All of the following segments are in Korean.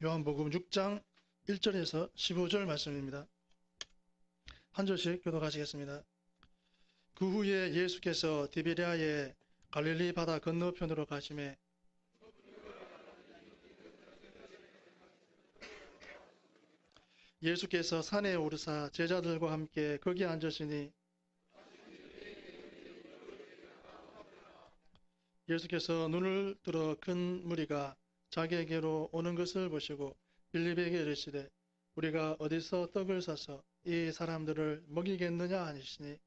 요한복음 6장 1절에서 15절 말씀입니다. 한 절씩 교독하시겠습니다. 그 후에 예수께서 디베리아의 갈릴리 바다 건너편으로 가심에 예수께서 산에 오르사 제자들과 함께 거기 앉으시니 예수께서 눈을 들어 큰 무리가 자기에게로 오는 것을 보시고 빌립에게 이르시되 우리가 어디서 떡을 사서 이 사람들을 먹이겠느냐 하시니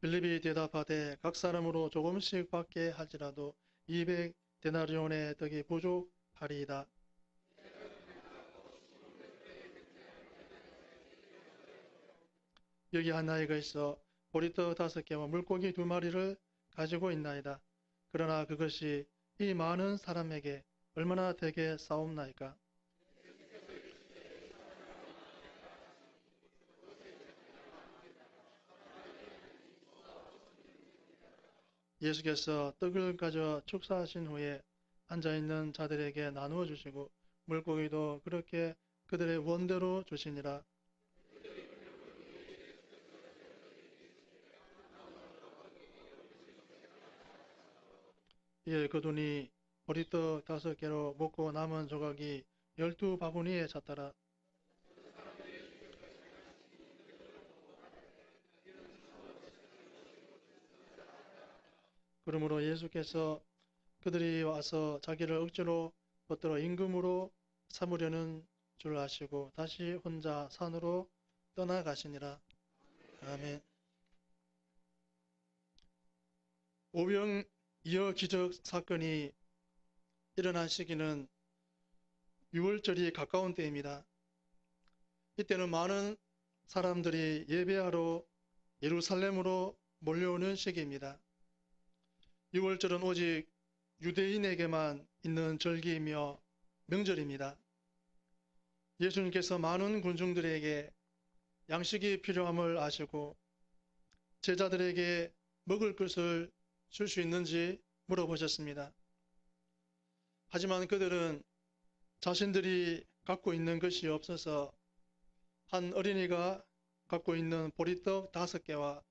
빌립이 대답하되 각 사람으로 조금씩 받게 할지라도 200 데나리온의 떡이 부족하리이다. 여기 한 나이가 있어 보리떡 다섯 개와 물고기 두 마리를 가지고 있나이다. 그러나 그것이 이 많은 사람에게 얼마나 되게 싸움나이까? 예수께서 떡을 가져 축사하신 후에 앉아있는 자들에게 나누어 주시고 물고기도 그렇게 그들의 원대로 주시니라. 예, 그돈이 보리떡 다섯 개로 먹고 남은 조각이 열두 바구니에 찼더라. 그러므로 예수께서 그들이 와서 자기를 억지로 붙들어 임금으로 삼으려는 줄 아시고 다시 혼자 산으로 떠나가시니라. 아멘. 오병 이어 기적 사건이 일어난 시기는 6월절이 가까운 때입니다. 이때는 많은 사람들이 예배하러 예루살렘으로 몰려오는 시기입니다. 6월절은 오직 유대인에게만 있는 절기이며 명절입니다. 예수님께서 많은 군중들에게 양식이 필요함을 아시고 제자들에게 먹을 것을 줄 수 있는지 물어보셨습니다. 하지만 그들은 자신들이 갖고 있는 것이 없어서 한 어린이가 갖고 있는 보리떡 다섯 개와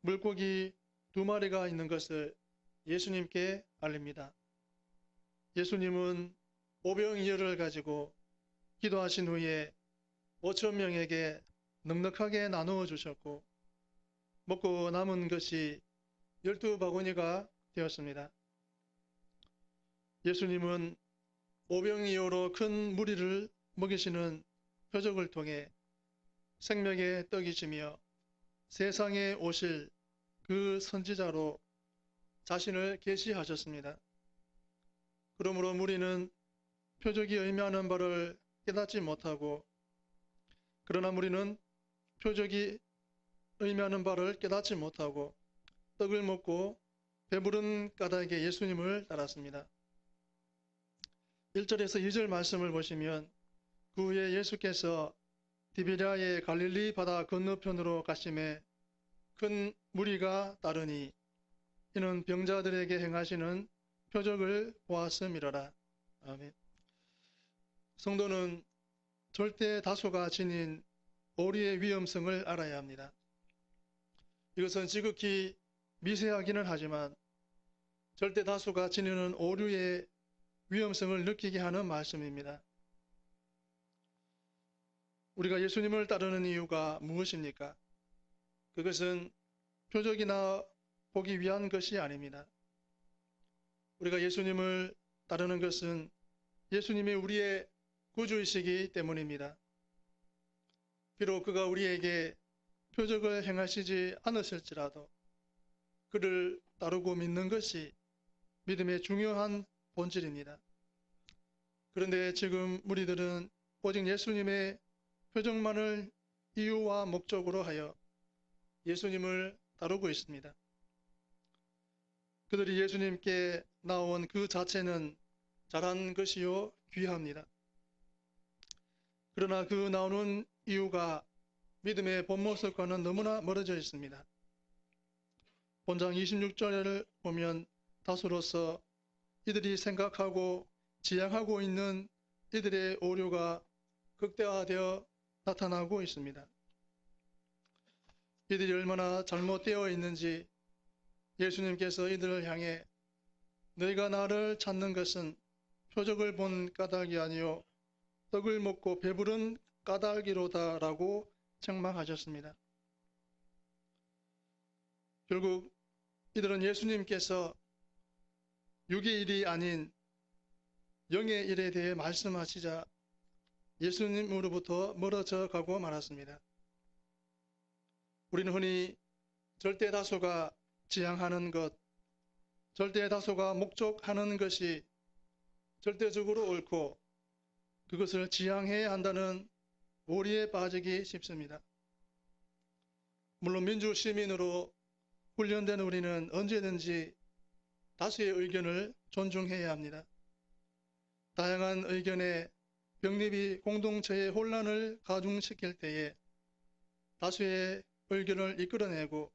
물고기 두 마리가 있는 것을 예수님께 알립니다. 예수님은 오병이어를 가지고 기도하신 후에 5천 명에게 넉넉하게 나누어 주셨고 먹고 남은 것이 열두 바구니가 되었습니다. 예수님은 오병이어로 큰 무리를 먹이시는 표적을 통해 생명의 떡이시며 세상에 오실 그 선지자로 자신을 계시하셨습니다. 그러므로 무리는 표적이 의미하는 바를 깨닫지 못하고 그러나 우리는 표적이 의미하는 바를 깨닫지 못하고 떡을 먹고 배부른 까닭에 예수님을 따랐습니다. 1절에서 2절 말씀을 보시면 그 후에 예수께서 디비리아의 갈릴리 바다 건너편으로 가심에 큰 무리가 따르니 이는 병자들에게 행하시는 표적을 보았음이러라. 아멘. 성도는 절대 다수가 지닌 오리의 위험성을 알아야 합니다. 이것은 지극히 미세하기는 하지만 절대 다수가 지니는 오류의 위험성을 느끼게 하는 말씀입니다. 우리가 예수님을 따르는 이유가 무엇입니까? 그것은 표적이나 보기 위한 것이 아닙니다. 우리가 예수님을 따르는 것은 예수님이 우리의 구주이시기 때문입니다. 비록 그가 우리에게 표적을 행하시지 않으실지라도 그를 따르고 믿는 것이 믿음의 중요한 본질입니다. 그런데 지금 우리들은 오직 예수님의 표적만을 이유와 목적으로 하여 예수님을 다루고 있습니다. 그들이 예수님께 나온 그 자체는 잘한 것이요 귀합니다. 그러나 그 나오는 이유가 믿음의 본 모습과는 너무나 멀어져 있습니다. 본장 26절을 보면 다수로서 이들이 생각하고 지향하고 있는 이들의 오류가 극대화되어 나타나고 있습니다. 이들이 얼마나 잘못되어 있는지 예수님께서 이들을 향해 너희가 나를 찾는 것은 표적을 본 까닭이 아니요 떡을 먹고 배부른 까닭이로다라고 책망하셨습니다. 결국 이들은 예수님께서 육의 일이 아닌 영의 일에 대해 말씀하시자 예수님으로부터 멀어져 가고 말았습니다. 우리는 흔히 절대 다수가 지향하는 것, 절대 다수가 목적하는 것이 절대적으로 옳고 그것을 지향해야 한다는 오리에 빠지기 쉽습니다. 물론 민주 시민으로 훈련된 우리는 언제든지 다수의 의견을 존중해야 합니다. 다양한 의견의 병립이 공동체의 혼란을 가중시킬 때에 다수의 의견을 이끌어내고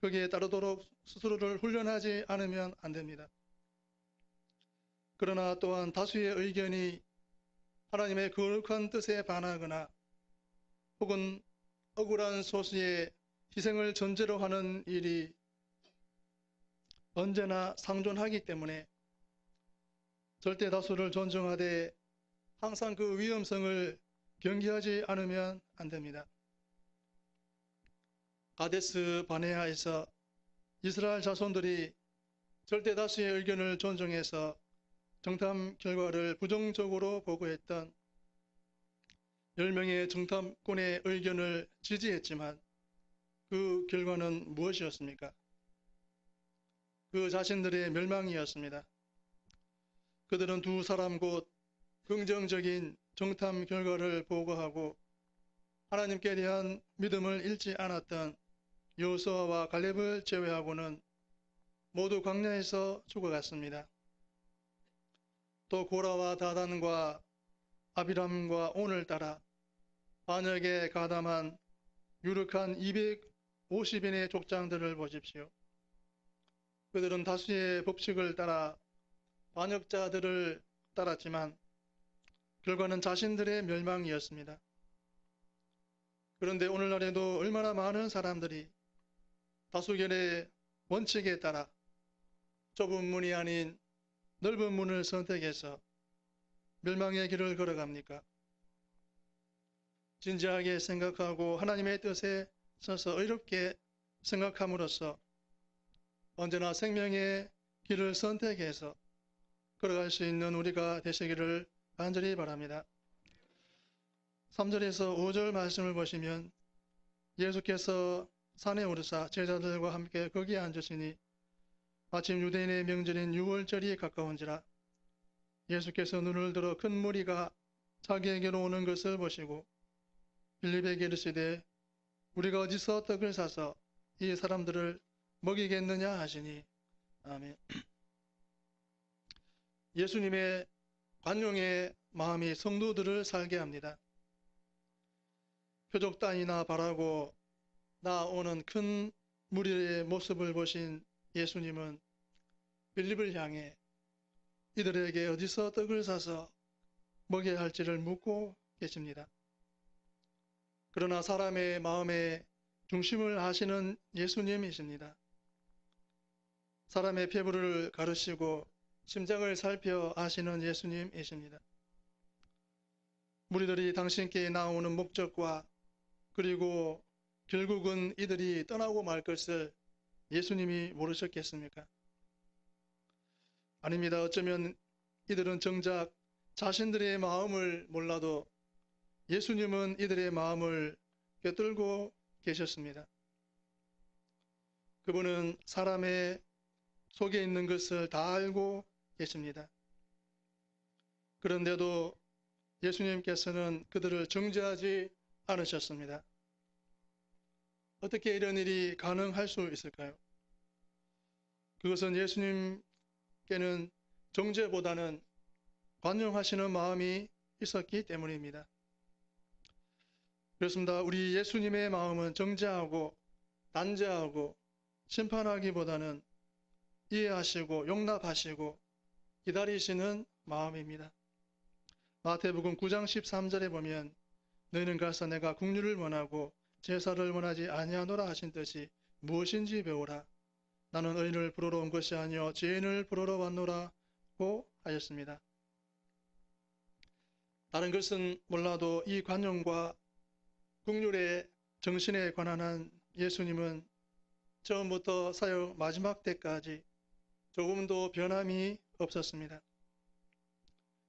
거기에 따르도록 스스로를 훈련하지 않으면 안 됩니다. 그러나 또한 다수의 의견이 하나님의 거룩한 뜻에 반하거나 혹은 억울한 소수의 희생을 전제로 하는 일이 언제나 상존하기 때문에 절대 다수를 존중하되 항상 그 위험성을 경계하지 않으면 안 됩니다. 가데스 바네아에서 이스라엘 자손들이 절대 다수의 의견을 존중해서 정탐 결과를 부정적으로 보고했던 10명의 정탐꾼의 의견을 지지했지만 그 결과는 무엇이었습니까? 그 자신들의 멸망이었습니다. 그들은 두 사람 곧 긍정적인 정탐 결과를 보고하고 하나님께 대한 믿음을 잃지 않았던 요수아와 갈렙을 제외하고는 모두 광야에서 죽어갔습니다. 또 고라와 다단과 아비람과 오늘따라 반역에 가담한 유력한 250인의 족장들을 보십시오. 그들은 다수의 법칙을 따라 반역자들을 따랐지만 결과는 자신들의 멸망이었습니다. 그런데 오늘날에도 얼마나 많은 사람들이 다수결의 원칙에 따라 좁은 문이 아닌 넓은 문을 선택해서 멸망의 길을 걸어갑니까? 진지하게 생각하고 하나님의 뜻에 서서 의롭게 생각함으로써 언제나 생명의 길을 선택해서 걸어갈 수 있는 우리가 되시기를 간절히 바랍니다. 3절에서 5절 말씀을 보시면 예수께서 산에 오르사 제자들과 함께 거기에 앉으시니 마침 유대인의 명절인 6월절이 가까운지라 예수께서 눈을 들어 큰 무리가 자기에게로 오는 것을 보시고 빌립에게 이르시되 우리가 어디서 떡을 사서 이 사람들을 먹이겠느냐 하시니 아멘. 예수님의 관용의 마음이 성도들을 살게 합니다. 표적 단이나 바라고 나오는 큰 무리의 모습을 보신 예수님은 빌립을 향해 이들에게 어디서 떡을 사서 먹여야 할지를 묻고 계십니다. 그러나 사람의 마음의 중심을 하시는 예수님이십니다. 사람의 폐부를 가르시고 심장을 살펴 아시는 예수님이십니다. 무리들이 당신께 나오는 목적과 그리고 결국은 이들이 떠나고 말 것을 예수님이 모르셨겠습니까? 아닙니다. 어쩌면 이들은 정작 자신들의 마음을 몰라도 예수님은 이들의 마음을 꿰뚫고 계셨습니다. 그분은 사람의 속에 있는 것을 다 알고 계십니다. 그런데도 예수님께서는 그들을 정죄하지 않으셨습니다. 어떻게 이런 일이 가능할 수 있을까요? 그것은 예수님께는 정죄보다는 관용하시는 마음이 있었기 때문입니다. 그렇습니다. 우리 예수님의 마음은 정죄하고 단죄하고 심판하기보다는 이해하시고 용납하시고 기다리시는 마음입니다. 마태복음 9장 13절에 보면 너희는 가서 내가 국류를 원하고 제사를 원하지 아니하노라 하신 뜻이 무엇인지 배우라. 나는 의인을 부르러 온 것이 아니요 죄인을 부르러 왔노라고 하였습니다. 다른 것은 몰라도 이 관용과 국률의 정신에 관한 한 예수님은 처음부터 사역 마지막 때까지 조금도 변함이 없었습니다.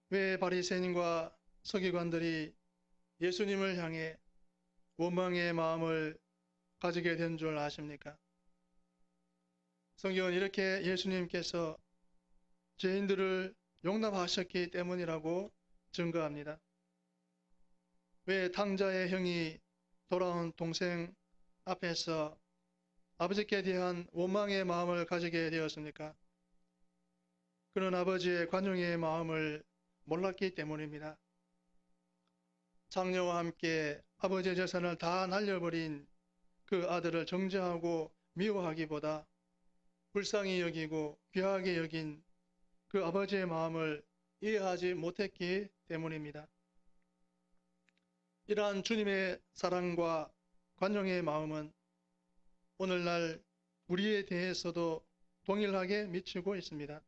왜 바리새인과 서기관들이 예수님을 향해 원망의 마음을 가지게 된 줄 아십니까? 성경은 이렇게 예수님께서 죄인들을 용납하셨기 때문이라고 증거합니다. 왜 탕자의 형이 돌아온 동생 앞에서 아버지께 대한 원망의 마음을 가지게 되었습니까? 그는 아버지의 관용의 마음을 몰랐기 때문입니다. 장녀와 함께 아버지의 재산을 다 날려버린 그 아들을 정죄하고 미워하기보다 불쌍히 여기고 귀하게 여긴 그 아버지의 마음을 이해하지 못했기 때문입니다. 이러한 주님의 사랑과 관용의 마음은 오늘날 우리에 대해서도 동일하게 미치고 있습니다.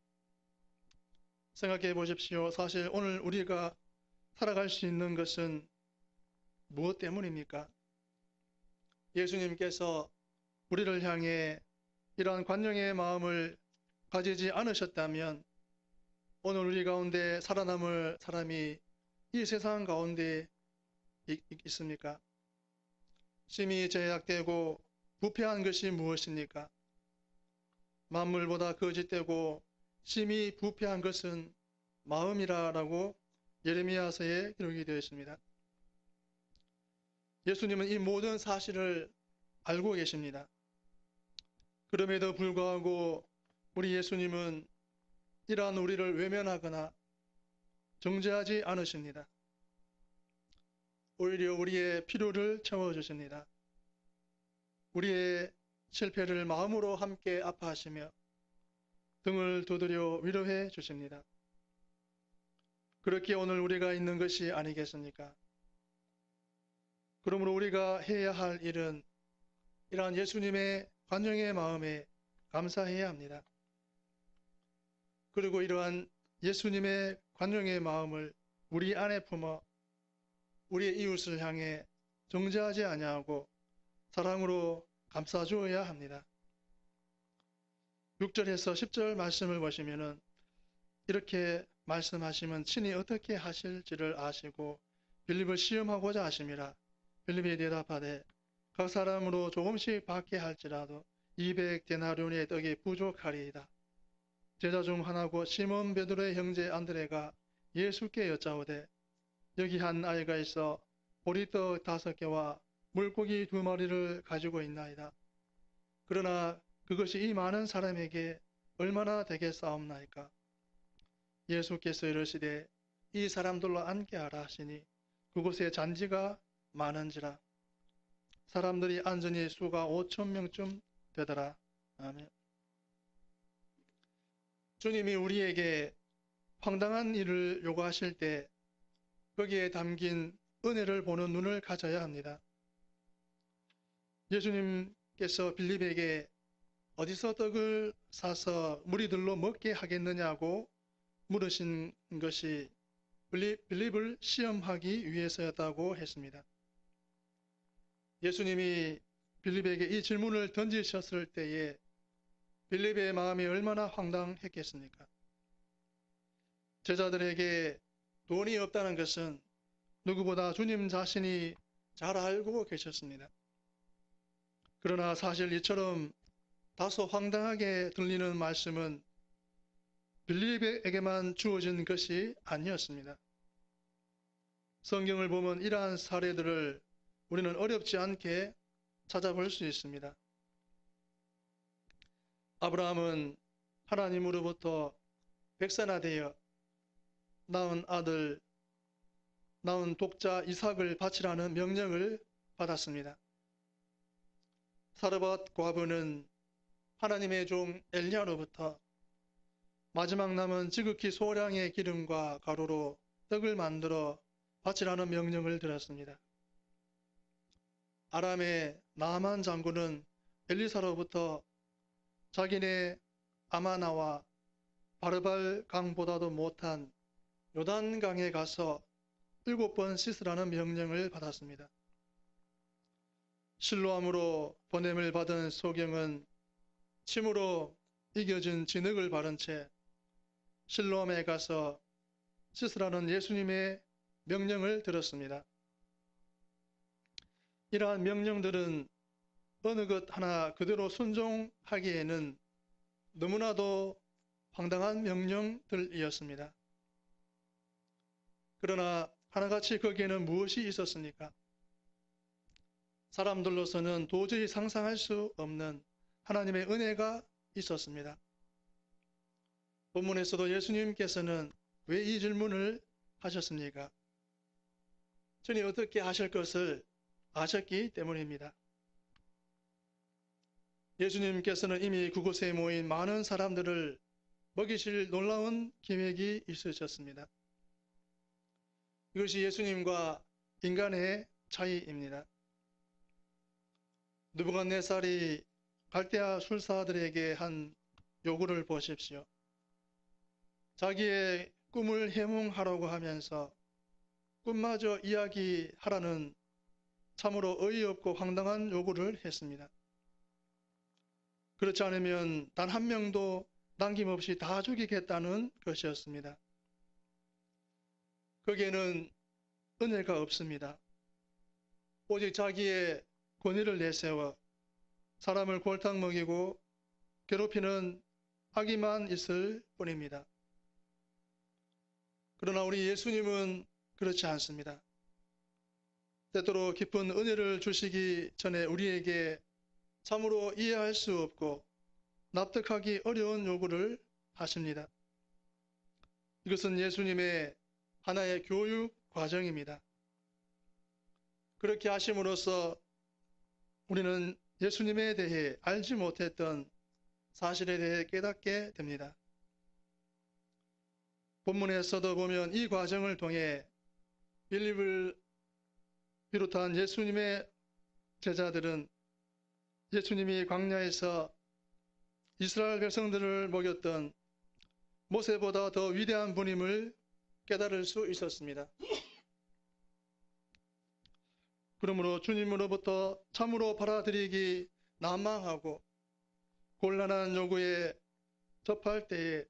생각해 보십시오. 사실 오늘 우리가 살아갈 수 있는 것은 무엇 때문입니까? 예수님께서 우리를 향해 이러한 관용의 마음을 가지지 않으셨다면 오늘 우리 가운데 살아남을 사람이 이 세상 가운데 있습니까? 심히 제약되고 부패한 것이 무엇입니까? 만물보다 거짓되고 심히 부패한 것은 마음이라라고 예레미야서에 기록이 되어 있습니다. 예수님은 이 모든 사실을 알고 계십니다. 그럼에도 불구하고 우리 예수님은 이러한 우리를 외면하거나 정죄하지 않으십니다. 오히려 우리의 필요를 채워주십니다. 우리의 실패를 마음으로 함께 아파하시며 등을 두드려 위로해 주십니다. 그렇게 오늘 우리가 있는 것이 아니겠습니까? 그러므로 우리가 해야 할 일은 이러한 예수님의 관용의 마음에 감사해야 합니다. 그리고 이러한 예수님의 관용의 마음을 우리 안에 품어 우리의 이웃을 향해 정죄하지 아니하고 사랑으로 감싸 주어야 합니다. 6절에서 10절 말씀을 보시면은 이렇게 말씀하시면 친히 어떻게 하실지를 아시고 빌립을 시험하고자 하심이라 빌립이 대답하되 각 사람으로 조금씩 받게 할지라도 200 데나리온의 떡이 부족하리이다. 제자 중 하나고 시몬 베드로의 형제 안드레가 예수께 여짜오되 여기 한 아이가 있어 보리떡 다섯 개와 물고기 두 마리를 가지고 있나이다. 그러나 그것이 이 많은 사람에게 얼마나 되겠사옵나이까? 예수께서 이르시되 이 사람들로 앉게 하라 하시니 그곳에 잔지가 많은지라 사람들이 앉으니 수가 5천 명쯤 되더라. 아멘. 주님이 우리에게 황당한 일을 요구하실 때 거기에 담긴 은혜를 보는 눈을 가져야 합니다. 예수님께서 빌립에게 어디서 떡을 사서 무리들로 먹게 하겠느냐고 물으신 것이 빌립을 시험하기 위해서였다고 했습니다. 예수님이 빌립에게 이 질문을 던지셨을 때에 빌립의 마음이 얼마나 황당했겠습니까? 제자들에게 돈이 없다는 것은 누구보다 주님 자신이 잘 알고 계셨습니다. 그러나 사실 이처럼 다소 황당하게 들리는 말씀은 빌립에게만 주어진 것이 아니었습니다. 성경을 보면 이러한 사례들을 우리는 어렵지 않게 찾아볼 수 있습니다. 아브라함은 하나님으로부터 백산화 되어 낳은 아들, 낳은 독자 이삭을 바치라는 명령을 받았습니다. 사르밧 과부는 하나님의 종 엘리야로부터 마지막 남은 지극히 소량의 기름과 가루로 떡을 만들어 바치라는 명령을 들었습니다. 아람의 나만 장군은 엘리사로부터 자기네 아마나와 바르발 강보다도 못한 요단강에 가서 일곱 번 씻으라는 명령을 받았습니다. 실로암으로 보냄을 받은 소경은 침으로 이겨진 진흙을 바른 채 실로암에 가서 씻으라는 예수님의 명령을 들었습니다. 이러한 명령들은 어느 것 하나 그대로 순종하기에는 너무나도 황당한 명령들이었습니다. 그러나 하나같이 거기에는 무엇이 있었습니까? 사람들로서는 도저히 상상할 수 없는 하나님의 은혜가 있었습니다. 본문에서도 예수님께서는 왜 이 질문을 하셨습니까? 전이 어떻게 하실 것을 아셨기 때문입니다. 예수님께서는 이미 그곳에 모인 많은 사람들을 먹이실 놀라운 계획이 있으셨습니다. 이것이 예수님과 인간의 차이입니다. 느부갓네살이 갈대아 술사들에게 한 요구를 보십시오. 자기의 꿈을 해몽하라고 하면서 꿈마저 이야기하라는 참으로 어이없고 황당한 요구를 했습니다. 그렇지 않으면 단 한 명도 남김없이 다 죽이겠다는 것이었습니다. 거기에는 은혜가 없습니다. 오직 자기의 권위를 내세워 사람을 골탕 먹이고 괴롭히는 악의만 있을 뿐입니다. 그러나 우리 예수님은 그렇지 않습니다. 때때로 깊은 은혜를 주시기 전에 우리에게 참으로 이해할 수 없고 납득하기 어려운 요구를 하십니다. 이것은 예수님의 하나의 교육 과정입니다. 그렇게 하심으로써 우리는 예수님에 대해 알지 못했던 사실에 대해 깨닫게 됩니다. 본문에서도 보면 이 과정을 통해 빌립을 비롯한 예수님의 제자들은 예수님이 광야에서 이스라엘 백성들을 먹였던 모세보다 더 위대한 분임을 깨달을 수 있었습니다. 그러므로 주님으로부터 참으로 받아들이기 난망하고 곤란한 요구에 접할 때에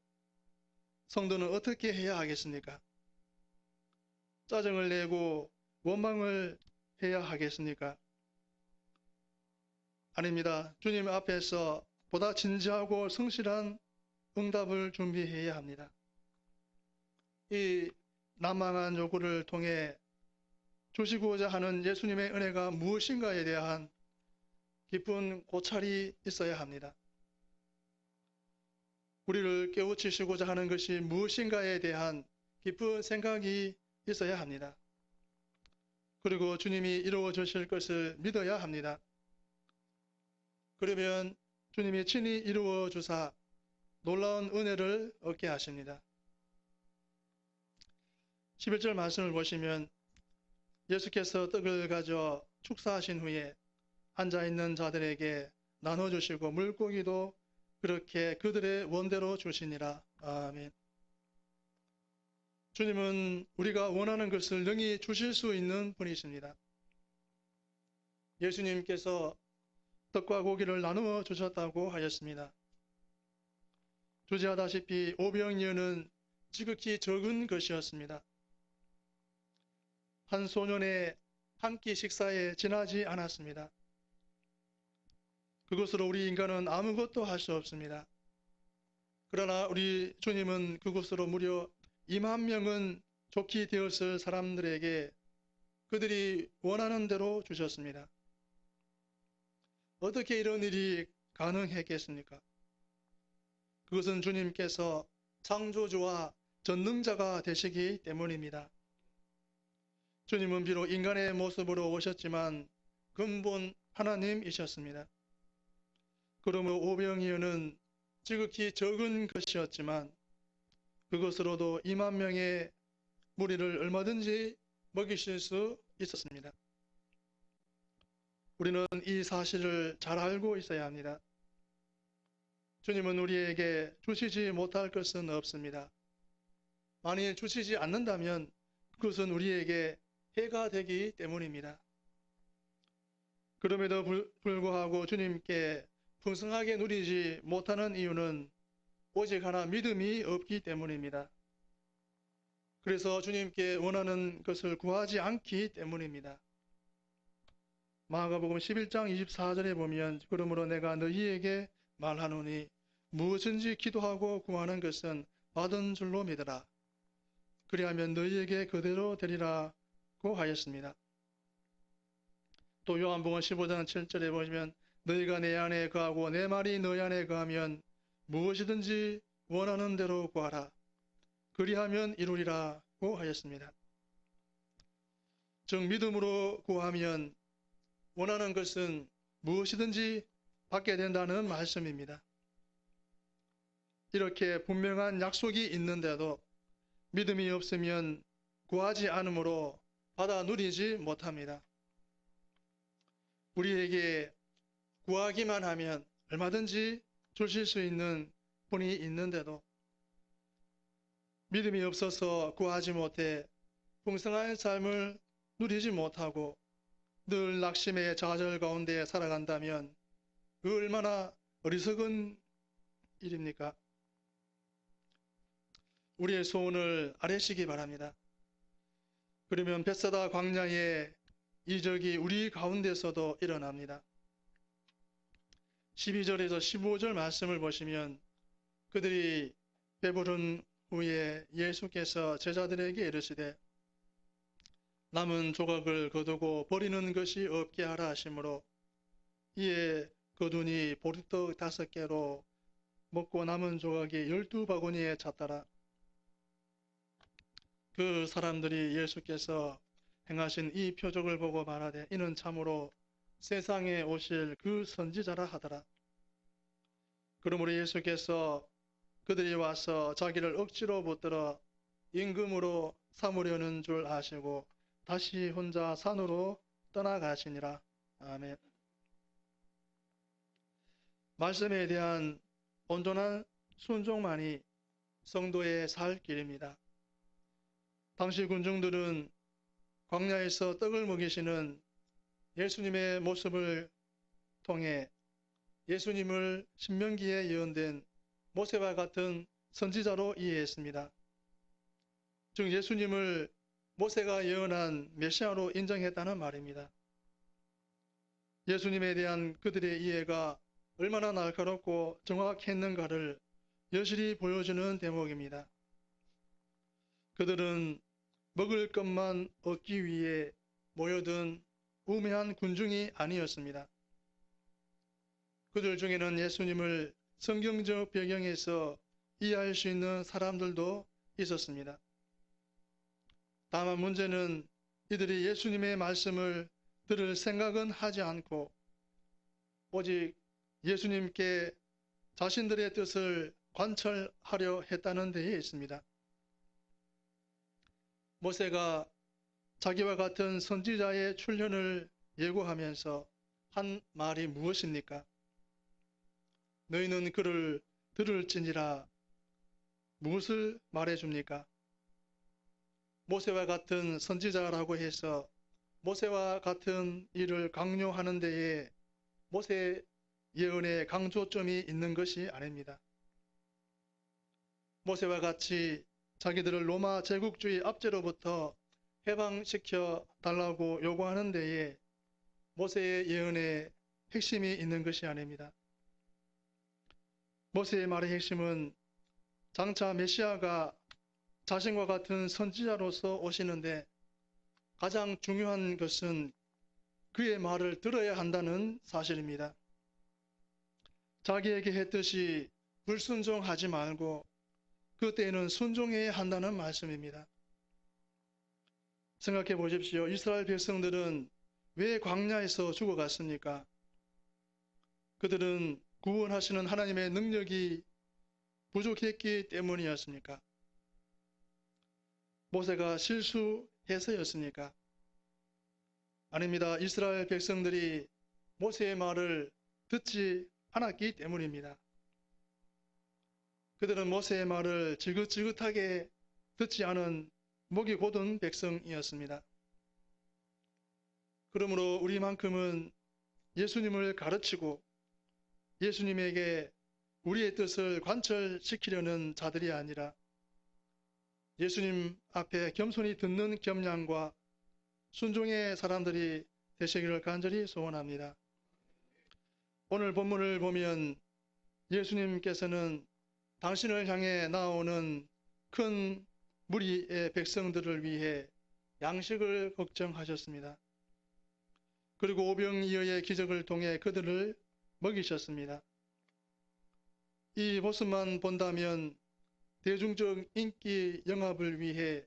성도는 어떻게 해야 하겠습니까? 짜증을 내고 원망을 해야 하겠습니까? 아닙니다. 주님 앞에서 보다 진지하고 성실한 응답을 준비해야 합니다. 이 난망한 요구를 통해 주시고자 하는 예수님의 은혜가 무엇인가에 대한 깊은 고찰이 있어야 합니다. 우리를 깨우치시고자 하는 것이 무엇인가에 대한 깊은 생각이 있어야 합니다. 그리고 주님이 이루어 주실 것을 믿어야 합니다. 그러면 주님이 친히 이루어 주사 놀라운 은혜를 얻게 하십니다. 11절 말씀을 보시면 예수께서 떡을 가져 축사하신 후에 앉아있는 자들에게 나눠주시고 물고기도 그렇게 그들의 원대로 주시니라. 아멘. 주님은 우리가 원하는 것을 능히 주실 수 있는 분이십니다. 예수님께서 떡과 고기를 나누어 주셨다고 하였습니다. 주지하다시피 오병이어는 지극히 적은 것이었습니다. 한 소년의 한 끼 식사에 지나지 않았습니다. 그것으로 우리 인간은 아무것도 할 수 없습니다. 그러나 우리 주님은 그것으로 무려 2만 명은 좋게 되었을 사람들에게 그들이 원하는 대로 주셨습니다. 어떻게 이런 일이 가능했겠습니까? 그것은 주님께서 창조주와 전능자가 되시기 때문입니다. 주님은 비록 인간의 모습으로 오셨지만 근본 하나님이셨습니다. 그러므로 오병이어는 지극히 적은 것이었지만 그것으로도 2만 명의 무리를 얼마든지 먹이실 수 있었습니다. 우리는 이 사실을 잘 알고 있어야 합니다. 주님은 우리에게 주시지 못할 것은 없습니다. 만일 주시지 않는다면 그것은 우리에게 해가 되기 때문입니다. 그럼에도 불- 불구하고 주님께 풍성하게 누리지 못하는 이유는 오직 하나 믿음이 없기 때문입니다. 그래서 주님께 원하는 것을 구하지 않기 때문입니다. 마가복음 11장 24절에 보면 그러므로 내가 너희에게 말하노니 무엇인지 기도하고 구하는 것은 받은 줄로 믿어라. 그리하면 너희에게 그대로 되리라고 하였습니다. 또 요한복음 15장 7절에 보시면 너희가 내 안에 거하고 내 말이 너희 안에 거하면 무엇이든지 원하는 대로 구하라. 그리하면 이루리라고 하였습니다. 즉 믿음으로 구하면 원하는 것은 무엇이든지 받게 된다는 말씀입니다. 이렇게 분명한 약속이 있는데도 믿음이 없으면 구하지 않으므로 받아 누리지 못합니다. 우리에게 구하기만 하면 얼마든지 주실 수 있는 분이 있는데도 믿음이 없어서 구하지 못해 풍성한 삶을 누리지 못하고 늘 낙심의 좌절 가운데 살아간다면 그 얼마나 어리석은 일입니까? 우리의 소원을 아뢰시기 바랍니다. 그러면 벳사다 광야의 이적이 우리 가운데서도 일어납니다. 12절에서 15절 말씀을 보시면 그들이 배부른 후에 예수께서 제자들에게 이르시되 남은 조각을 거두고 버리는 것이 없게 하라 하시므로 이에 거둔이 보리떡 다섯 개로 먹고 남은 조각이 열두 바구니에 찼더라. 그 사람들이 예수께서 행하신 이 표적을 보고 말하되 이는 참으로 세상에 오실 그 선지자라 하더라. 그러므로 예수께서 그들이 와서 자기를 억지로 붙들어 임금으로 삼으려는 줄 아시고 다시 혼자 산으로 떠나가시니라. 아멘. 말씀에 대한 온전한 순종만이 성도의 살 길입니다. 당시 군중들은 광야에서 떡을 먹이시는 예수님의 모습을 통해 예수님을 신명기에 예언된 모세와 같은 선지자로 이해했습니다. 즉 예수님을 모세가 예언한 메시아로 인정했다는 말입니다. 예수님에 대한 그들의 이해가 얼마나 날카롭고 정확했는가를 여실히 보여주는 대목입니다. 그들은 먹을 것만 얻기 위해 모여든 우매한 군중이 아니었습니다. 그들 중에는 예수님을 성경적 배경에서 이해할 수 있는 사람들도 있었습니다. 다만 문제는 이들이 예수님의 말씀을 들을 생각은 하지 않고 오직 예수님께 자신들의 뜻을 관철하려 했다는 데에 있습니다. 모세가 자기와 같은 선지자의 출현을 예고하면서 한 말이 무엇입니까? 너희는 그를 들을지니라 무엇을 말해줍니까? 모세와 같은 선지자라고 해서 모세와 같은 일을 강요하는 데에 모세 예언의 강조점이 있는 것이 아닙니다. 모세와 같이 자기들을 로마 제국주의 압제로부터 해방시켜 달라고 요구하는 데에 모세의 예언의 핵심이 있는 것이 아닙니다. 모세의 말의 핵심은 장차 메시아가 자신과 같은 선지자로서 오시는데 가장 중요한 것은 그의 말을 들어야 한다는 사실입니다. 자기에게 했듯이 불순종하지 말고 그때에는 순종해야 한다는 말씀입니다. 생각해 보십시오. 이스라엘 백성들은 왜 광야에서 죽어갔습니까? 그들은 구원하시는 하나님의 능력이 부족했기 때문이었습니까? 모세가 실수해서였습니까? 아닙니다. 이스라엘 백성들이 모세의 말을 듣지 않았기 때문입니다. 그들은 모세의 말을 지긋지긋하게 듣지 않은 목이 곧은 백성이었습니다. 그러므로 우리만큼은 예수님을 가르치고 예수님에게 우리의 뜻을 관철시키려는 자들이 아니라 예수님 앞에 겸손히 듣는 겸양과 순종의 사람들이 되시기를 간절히 소원합니다. 오늘 본문을 보면 예수님께서는 당신을 향해 나오는 큰 무리의 백성들을 위해 양식을 걱정하셨습니다. 그리고 오병이어의 기적을 통해 그들을 먹이셨습니다. 이 모습만 본다면 대중적 인기 영합을 위해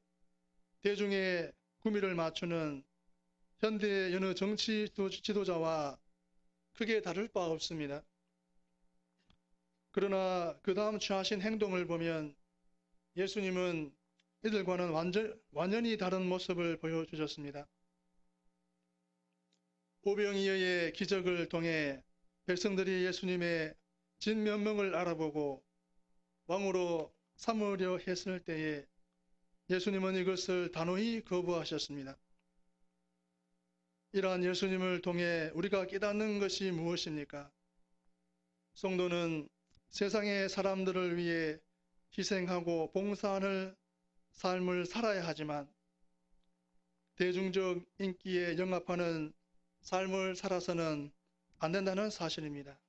대중의 구미를 맞추는 현대의 여느 정치 지도자와 크게 다를 바 없습니다. 그러나 그 다음 취하신 행동을 보면 예수님은 이들과는 완전, 완전히 다른 모습을 보여주셨습니다. 오병이어의 기적을 통해 백성들이 예수님의 진면목을 알아보고 왕으로 삼으려 했을 때에 예수님은 이것을 단호히 거부하셨습니다. 이러한 예수님을 통해 우리가 깨닫는 것이 무엇입니까? 성도는 세상의 사람들을 위해 희생하고 봉사하는 삶을 살아야 하지만 대중적 인기에 영합하는 삶을 살아서는 안 된다는 사실입니다.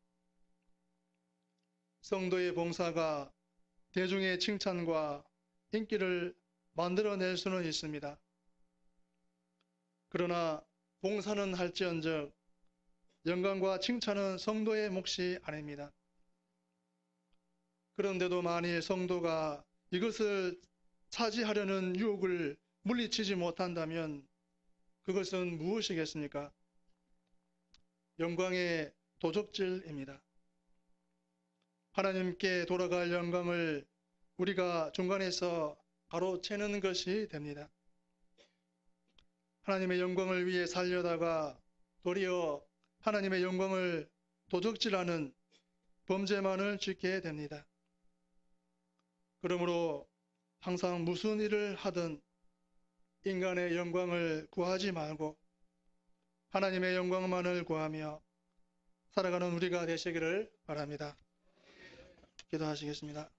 성도의 봉사가 대중의 칭찬과 인기를 만들어낼 수는 있습니다. 그러나 봉사는 할지언정 영광과 칭찬은 성도의 몫이 아닙니다. 그런데도 만일 성도가 이것을 차지하려는 유혹을 물리치지 못한다면 그것은 무엇이겠습니까? 영광의 도적질입니다. 하나님께 돌아갈 영광을 우리가 중간에서 가로채는 것이 됩니다. 하나님의 영광을 위해 살려다가 도리어 하나님의 영광을 도적질하는 범죄만을 짓게 됩니다. 그러므로 항상 무슨 일을 하든 인간의 영광을 구하지 말고 하나님의 영광만을 구하며 살아가는 우리가 되시기를 바랍니다. 기도하시겠습니다.